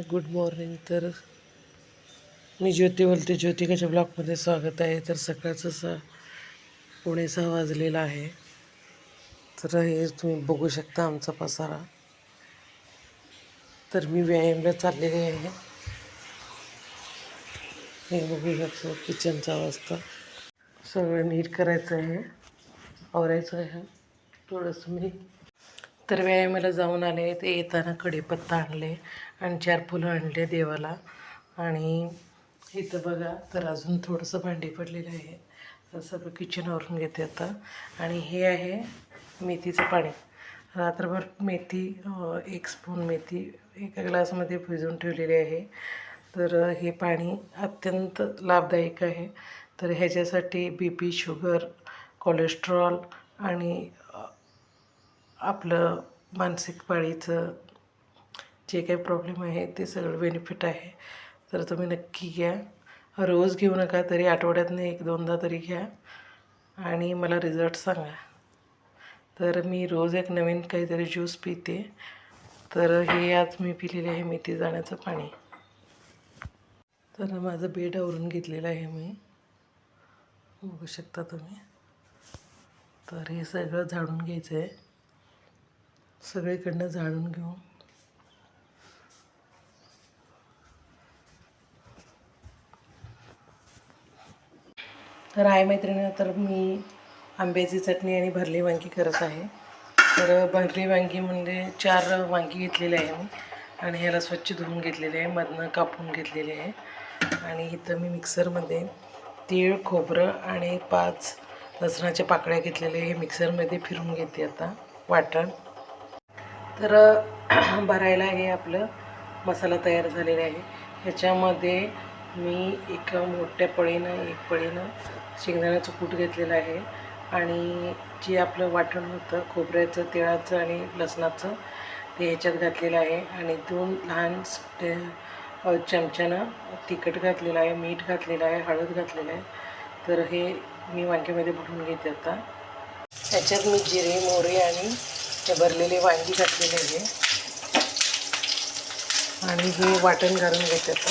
Hi good morning. तर मी ज्योती बोलते. ज्योतिकाच्या ब्लॉगमध्ये स्वागत आहे. तर सकाळचं स पुणे सहा वाजलेला आहे. तर हे तुम्ही बघू शकता आमचा पसारा. तर मी व्यायामला चाललेले आहे. हे बघू शकतो किचनचा अवस्था. सगळं नीट करायचं आहे. आवरायचं आहे. थोडंसं मी तर व्यायामाला जाऊन आले ते येताना कढीपत्ता आणले आणि चार फुलं आणले देवाला. आणि इथं बघा तर अजून थोडंसं भांडी पडलेलं आहे. तर सगळं किचनवरून घेते आता. आणि हे आहे मेथीचं पाणी. रात्रभर मेथी एक स्पून मेथी एका ग्लासमध्ये भिजवून ठेवलेली आहे. तर हे पाणी अत्यंत लाभदायक आहे. तर ह्याच्यासाठी बी पी शुगर कोलेस्ट्रॉल आणि आपलं मानसिक पाळीचं जे काही प्रॉब्लेम आहे ते सगळं बेनिफिट आहे. तर तुम्ही नक्की घ्या. रोज घेऊ नका तरी आठवड्यातनं एक दोनदा तरी घ्या. आणि मला रिझल्ट सांगा. तर मी रोज एक नवीन काहीतरी ज्यूस पिते. तर हे आज मी पिलेले आहे मेथी जाण्याचं पाणी. तर माझं बेड आवरून घेतलेलं आहे मी. बघू शकता तुम्ही. तर हे सगळं झाडून घ्यायचं आहे सगळीकडनं झाडून घेऊ. तर आहे मैत्रिणी तर मी आंब्याची चटणी आणि भरली वांगी करत आहे. तर भरली वांगी म्हणजे चार वांगी घेतलेली आहे मी. आणि ह्याला स्वच्छ धुवून घेतलेले आहे मधनं कापून घेतलेले आहे. आणि इथं मी मिक्सरमध्ये तीळ खोबरं आणि पाच लसणाच्या पाकळ्या घेतलेल्या हे मिक्सरमध्ये फिरून घेते आता वाटण. तर भरायला हे आपलं मसाला तयार झालेला आहे. ह्याच्यामध्ये मी एक मोठ्या पळीनं एक पळीनं शेंगदाण्याचं कूट घेतलेलं आहे आणि जे आपलं वाटण होतं खोबऱ्याचं तिळाचं आणि लसणाचं ते ह्याच्यात घातलेलं आहे आणि दोन लहान चमच्यानं तिखट घातलेलं आहे मीठ घातलेलं आहे हळद घातलेलं आहे. तर हे मी वांग्यामध्ये भरून घेते आता. ह्याच्यात मी जिरे मोहरी आणि असे भरलेले वांगी घातलेले आहे. आणि हे वाटण घालून घेते आता.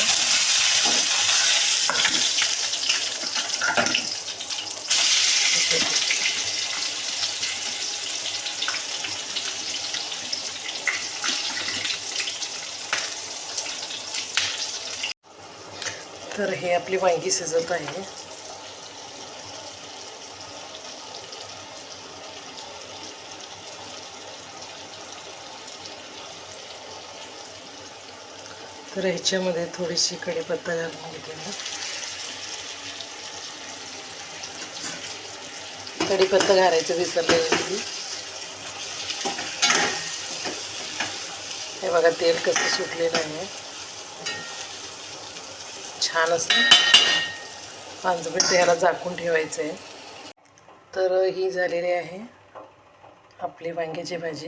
तर हे आपली वांगी शिजत आहे. तर ह्याच्यामध्ये थोडीशी कढीपत्ता घालून घेते मी. कढीपत्ता घालायचं विसरले हे बघा तेल कसं सुटलेलं आहे. छान असं पाच मिनिट ह्याला झाकून ठेवायचं आहे. तर ही झालेली आहे आपली वांग्याची भाजी.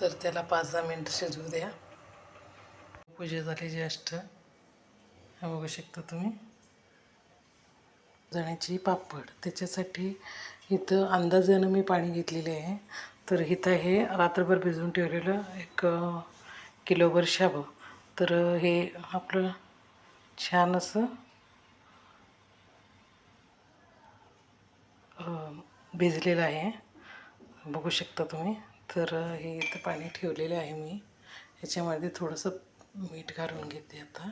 तर त्याला पाच दहा मिनटं शिजवू द्या. पूजा झाली ज्येष्ठ. हे बघू शकता तुम्ही. जाण्याची पापड. त्याच्यासाठी इथं अंदाजानं मी पाणी घेतलेले आहे. तर इथं हे रात्रभर भिजवून ठेवलेलं एक किलोभर शाबं. तर हे आपलं छान असं भिजलेलं आहे. बघू शकता तुम्ही. तर हे इथं पाणी ठेवलेलं आहे मी. ह्याच्यामध्ये थोडंसं मीठ घालून घेते आता.